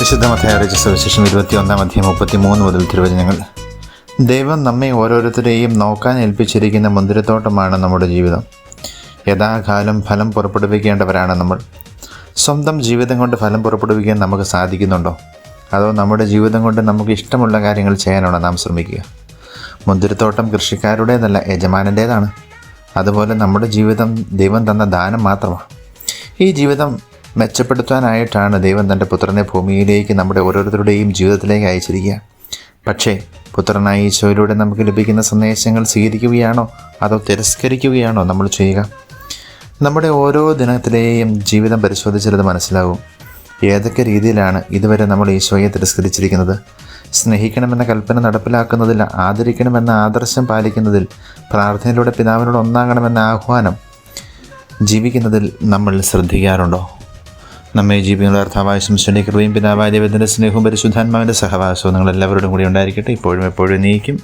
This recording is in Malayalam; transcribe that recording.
വിശുദ്ധ മത്തയാറിച്ച സുവിശേഷം ഇരുപത്തി ഒന്നാം അധ്യയം മുപ്പത്തി മൂന്ന് മുതൽ തിരുവചനങ്ങൾ. ദൈവം നമ്മെ ഓരോരുത്തരെയും നോക്കാൻ ഏൽപ്പിച്ചിരിക്കുന്ന മുന്തിരത്തോട്ടമാണ് നമ്മുടെ ജീവിതം. യഥാകാലം ഫലം പുറപ്പെടുവിക്കേണ്ടവരാണ് നമ്മൾ. സ്വന്തം ജീവിതം കൊണ്ട് ഫലം പുറപ്പെടുവിക്കാൻ നമുക്ക് സാധിക്കുന്നുണ്ടോ? അതോ നമ്മുടെ ജീവിതം കൊണ്ട് നമുക്ക് ഇഷ്ടമുള്ള കാര്യങ്ങൾ ചെയ്യാനാണോ നാം ശ്രമിക്കുക? മുന്തിരിത്തോട്ടം കൃഷിക്കാരുടേതല്ല യജമാനന്റേതാണ് അതുപോലെ നമ്മുടെ ജീവിതം ദൈവം തന്ന ദാനം മാത്രമാണ് ഈ ജീവിതം മെച്ചപ്പെടുത്താനായിട്ടാണ് ദൈവം തന്റെ പുത്രനെ ഭൂമിയിലേക്ക് നമ്മുടെ ഓരോരുത്തരുടെയും ജീവിതത്തിലേക്ക് അയച്ചിരിക്കുക. പക്ഷേ പുത്രനായ ഈശോയിലൂടെ നമുക്ക് ലഭിക്കുന്ന സന്ദേശങ്ങൾ സ്വീകരിക്കുകയാണോ? അതോ തിരസ്കരിക്കുകയാണോ നമ്മൾ ചെയ്യുക? നമ്മുടെ ഓരോ ദിനത്തിലെയും ജീവിതം പരിശോധിച്ചത് മനസ്സിലാവും. ഏതൊക്കെ രീതിയിലാണ് ഇതുവരെ നമ്മൾ ഈശോയെ തിരസ്കരിച്ചിരിക്കുന്നത്? സ്നേഹിക്കണമെന്ന കൽപ്പന നടപ്പിലാക്കുന്നതിൽ ആദരിക്കണമെന്ന ആദർശം പാലിക്കുന്നതിൽ പ്രാർത്ഥനയിലൂടെ പിതാവിനോട് ഒന്നാകണമെന്ന ആഹ്വാനം ജീവിക്കുന്നതിൽ നമ്മൾ ശ്രദ്ധിക്കാറുണ്ടോ? നമ്മെ ജീവിക്കുന്ന അർത്ഥാവായ ശംശന്റെ കൃപയും പിതാവായ ദൈവത്തിന്റെ സ്നേഹവും പരിശുദ്ധാത്മാവിന്റെ സഹവാസവും നിങ്ങളെല്ലാവരോടും കൂടി ഉണ്ടായിരിക്കട്ടെ. ഇപ്പോഴും എപ്പോഴും നീക്കും